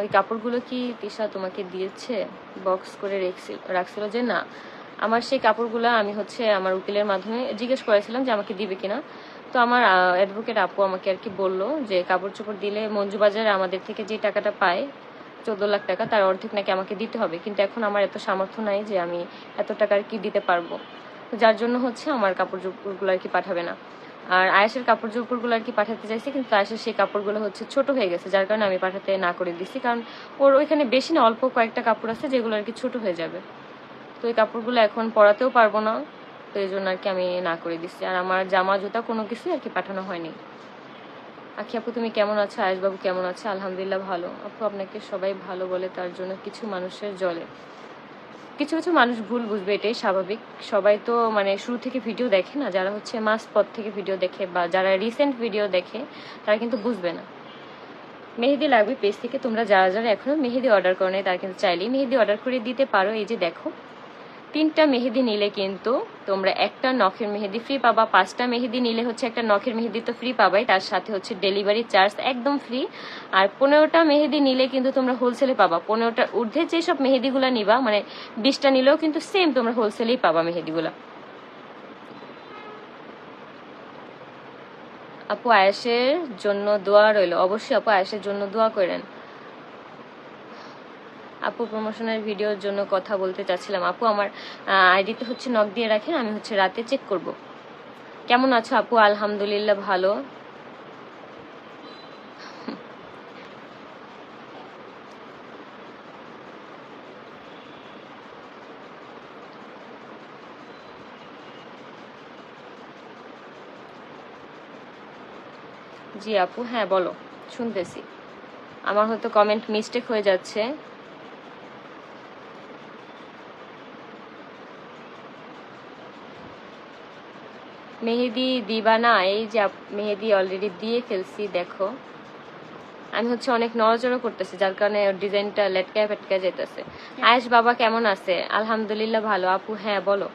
ওই কাপড়গুলো কি তিশা তোমাকে দিয়েছে? বক্স করে রেখছিল যে না, আমার সেই কাপড়গুলো আমি হচ্ছে আমার উকিলের মাধ্যমে জিজ্ঞেস করেছিলাম যে আমাকে দিবে কিনা। তো আমার অ্যাডভোকেট আপু আমাকে আর কি বলল যে কাপড় চোপড় দিলে মঞ্জু বাজারে আমাদের থেকে যে টাকাটা পায়, চোদ্দ লাখ টাকা, তার অর্ধেক নাকি আমাকে দিতে হবে। কিন্তু এখন আমার এত সামর্থ্য নাই যে আমি এত টাকা আর কি দিতে পারব। যার জন্য হচ্ছে আমার কাপড় চোপড়গুলো আর কি পাঠাবে না। আর আয়েসের কাপড় চোপড়গুলো আর কি পাঠাতে চাইছি, কিন্তু আয়েসের সেই কাপড়গুলো হচ্ছে ছোট হয়ে গেছে, যার কারণে আমি পাঠাতে না করে দিছি। কারণ ওর ওইখানে বেশি না, অল্প কয়েকটা কাপড় আছে যেগুলো আর কি ছোট হয়ে যাবে। তো এই কাপড়গুলো এখন পরাতেও পারব না, তো এই জন্য আর কি আমি না করে দিচ্ছি আর আমার জামা, জুতা কোনো কিছুই আর কি পাঠানো হয়নি। আখি আপু, তুমি কেমন আছো? আয়েশবাবু কেমন আছে? আলহামদুলিল্লাহ ভালো। আপু, আপনাকে সবাই ভালো বলে, তার জন্য কিছু মানুষের জলে। কিছু কিছু মানুষ ভুল বুঝবে, এটাই স্বাভাবিক। সবাই তো মানে শুরু থেকে ভিডিও দেখে না, যারা হচ্ছে মাস পর থেকে ভিডিও দেখে বা যারা রিসেন্ট ভিডিও দেখে, তারা কিন্তু বুঝবে না। মেহেদি লাগবে পেজ থেকে, তোমরা যারা যারা এখনও মেহেদি অর্ডার করো নাই, তারা কিন্তু চাইলেই মেহেদি অর্ডার করে দিতে পারো। এই যে দেখো তিনটা মেহেদি নিলে কিন্তু তোমরা একটা নখের মেহেদি ফ্রি পাবা, পাঁচটা মেহেদি নিলে হচ্ছে একটা নখের মেহেদি তো ফ্রি পাবাই, তার সাথে হচ্ছে ডেলিভারি চার্জ একদম ফ্রি আর পনেরোটা মেহেদি নিলে কিন্তু তোমরা হোলসেলে পাবা। পনেরোটা ঊর্ধ্বে যেসব মেহেদিগুলো নিবা মানে বিশটা নিলেও কিন্তু সেম তোমরা হোলসেলেই পাবা মেহেদিগুলো। আপু আয়েসের জন্য দোয়া রইল। অবশ্যই আপু আয়েসের জন্য দোয়া করেন। আপু প্রমোশনের ভিডিওর জন্য কথা বলতে চাচ্ছিলাম। আপু, আমার আইডিতে হচ্ছে নক দিয়ে রাখেন, আমি হচ্ছে রাতে চেক করব। কেমন আছো আপু? আলহামদুলিল্লাহ ভালো। জি আপু হ্যাঁ বলো, শুনতেছি। আমার হয়তো কমেন্ট মিস্টেক হয়ে যাচ্ছে। মেহেদি দিবা না এই যে মেহেদি অলরেডি দিয়ে ফেলছি দেখো। আমি হচ্ছে অনেক নড়াচড়া করতেছি যার কারণে ডিজাইনটা লেটকায় ফেটকায় যেতেছে আয়েশ বাবা কেমন আছে? আলহামদুলিল্লাহ ভালো। আপু হ্যাঁ বলো।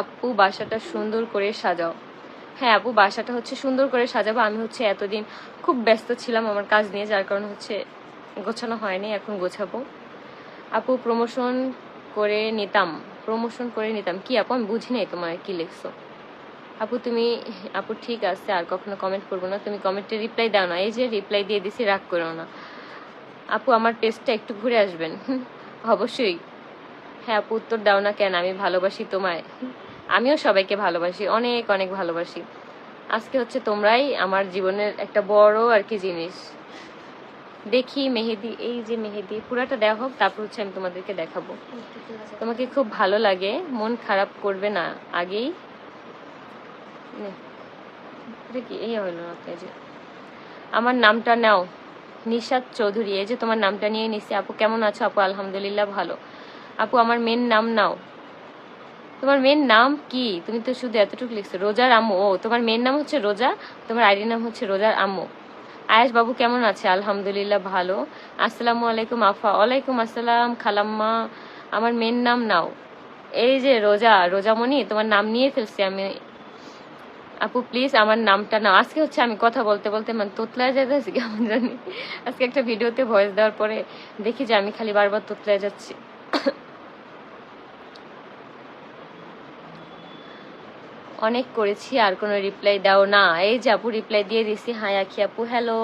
আপু বাসাটা সুন্দর করে সাজাও। হ্যাঁ আপু বাসাটা হচ্ছে সুন্দর করে সাজাবো। আমি হচ্ছে এতদিন খুব ব্যস্ত ছিলাম আমার কাজ নিয়ে যার কারণে হচ্ছে গোছানো হয়নি এখন গোছাবো। আপু প্রমোশন করে নিতাম। প্রমোশন করে নিতাম। কি আপু? আমি বুঝি নাই তোমার কি লিখছো। আপু, তুমি, আপু ঠিক আছে, আর কখনো কমেন্ট করব না। তুমি কমেন্টে রিপ্লাই দাও না। এই যে রিপ্লাই দিয়ে দিছি, রাগ করো না। আপু, আমার পেজটা একটু ঘুরে আসবেন। অবশ্যই। হ্যাঁ আপু, উত্তর দাও না কেন? আমি ভালোবাসি তোমায়। আমিও সবাইকে ভালোবাসি, অনেক অনেক ভালোবাসি। আজকে হচ্ছে তোমরাই আমার জীবনের একটা বড় আর কি জিনিস। দেখি মেহেদি, এই যে মেহেদি, পুরাটা দেওয়া হোক, তারপর হচ্ছে আমি তোমাদেরকে দেখাবো। তোমাকে খুব ভালো লাগে, মন খারাপ করবে না আগেই। কি? এই হলো আমার নামটা নাও নিশাদ চৌধুরী। এই যে তোমার নামটা নিয়ে নিছি। আপু, কেমন আছো? আপু, আলহামদুলিল্লাহ ভালো। আপু, আমার মেন নাম নাও। তোমার মেন নাম কি? তুমি তো শুধু এতটুকু লিখছো। রোজার আম্মু। ও, তোমার মেন নাম হচ্ছে রোজা, তোমার আইডি নাম হচ্ছে রোজার আম্মু। আয়েশ বাবু কেমন আছে? আলহামদুলিল্লাহ ভালো। আসসালামু আলাইকুম, আফা। ওয়ালাইকুম আসসালাম, খালাম্মা। আমার মেন নাম নাও। এই যে রোজা, রোজামণি, তোমার নাম নিয়ে ফেলছি আমি। আপু প্লিজ আমার নামটা নাও। আজকে হচ্ছে আমি কথা বলতে বলতে মানে তোতলায় যেতেছি কেমন জানি। আজকে একটা ভিডিওতে ভয়েস দেওয়ার পরে দেখি যে আমি খালি বারবার তোতলায় যাচ্ছি। অনেক করেছি, আর কোনো রিপ্লাই দাও না। এই যে আপু রিপ্লাই দিয়ে দিছি। হাই আখি আপু হ্যালো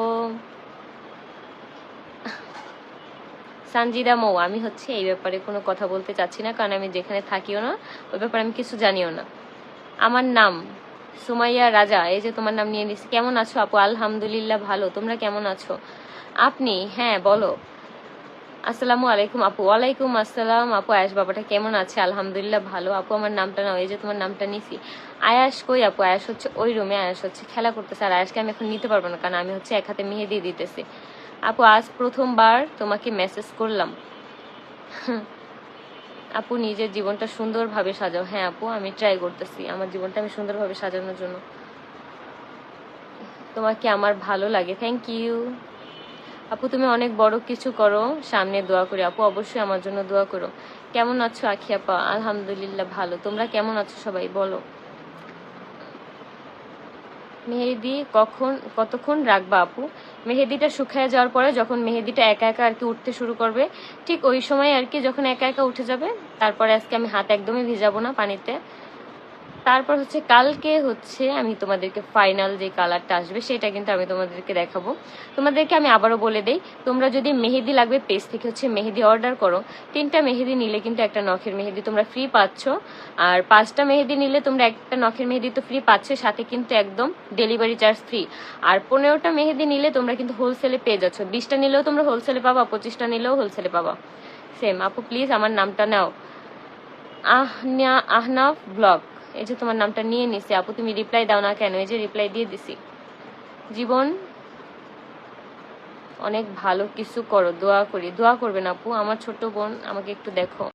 সানজিদা মৌ, আমি হচ্ছে এই ব্যাপারে কোনো কথা বলতে চাচ্ছি না, কারণ আমি যেখানে থাকিও না, ওই ব্যাপারে আমি কিছু জানিও না। আমার নাম সুমাইয়া রাজা, এই যে তোমার নাম নিয়ে নিচ্ছি কেমন আছো আপু? আলহামদুলিল্লাহ ভালো। তোমরা কেমন আছো? আপনি হ্যাঁ বলো। আসসালামু আলাইকুম আপু। ওয়ালাইকুম আসসালাম। আপু আয়াস বাবাটা কেমন আছে? আলহামদুলিল্লাহ ভালো। আপু, আমার নামটা নাও, এই যে তোমার নামটা নিছি। আয়াস কই আপু? আয়াস হচ্ছে ওই রুমে আয়াস হচ্ছে খেলা করতেছে। আর আয়াসকে আমি এখন নিতে পারব না, কারণ আমি হচ্ছে এক হাতে মেহেদি দিতেছি। আপু, আজ প্রথমবার তোমাকে মেসেজ করলাম। আপু, নিজের জীবনটা সুন্দরভাবে সাজাও। হ্যাঁ আপু, আমি ট্রাই করতেছি। আমার জীবনটা আমি সুন্দরভাবে সাজানোর জন্য। তোমাকে আমার ভালো লাগে। থ্যাংক ইউ আপু, তুমি অনেক বড় কিছু করো। সামনে দোয়া করি। আপু, অবশ্যই আমার জন্য দোয়া করো। কেমন আছো আখি আপা? আলহামদুলিল্লাহ ভালো। তোমরা কেমন আছো সবাই বলো। মেহেদি কখন, কতক্ষণ রাখবা আপু? মেহেদিটা শুকিয়ে যাওয়ার পরে যখন মেহেদিটা একা একা আর কি উঠতে শুরু করবে, ঠিক ওই সময় আর কি যখন একা একা উঠে যাবে, তারপরে আজকে আমি হাত একদমই ভিজাবো না পানিতে। তারপর হচ্ছে কালকে হচ্ছে আমি তোমাদেরকে ফাইনাল যে কালারটা আসবে, সেটা কিন্তু আমি তোমাদেরকে দেখাবো। তোমাদেরকে আমি আবারও বলে দেই, তোমরা যদি মেহেদি লাগবে পেজ থেকে হচ্ছে মেহেদি অর্ডার করো। তিনটা মেহেদি নিলে কিন্তু একটা নখের মেহেদি তোমরা ফ্রি পাচ্ছ। আর পাঁচটা মেহেদি নিলে তোমরা একটা নখের মেহেদি তো ফ্রি পাচ্ছ, সাথে কিন্তু একদম ডেলিভারি চার্জ ফ্রি আর পনেরোটা মেহেদি নিলে তোমরা কিন্তু হোলসেলে পেয়ে যাচ্ছ। বিশটা নিলেও তোমরা হোলসেলে পাবা, পঁচিশটা নিলেও হোলসেলে পাবা। সেম আপু প্লিজ আমার নামটা নাও। আহনা, আহনাফ ব্লগ এই যে তোমার নামটা নিয়ে নিছি, আপু, তুমি রিপ্লাই দাও না কেন? এই যে রিপ্লাই দিয়ে দিছি। জীবন, অনেক ভালো কিছু করো, দোয়া করি। দোয়া করবেন, আপু। আমার ছোট বোন, আমাকে একটু দেখো।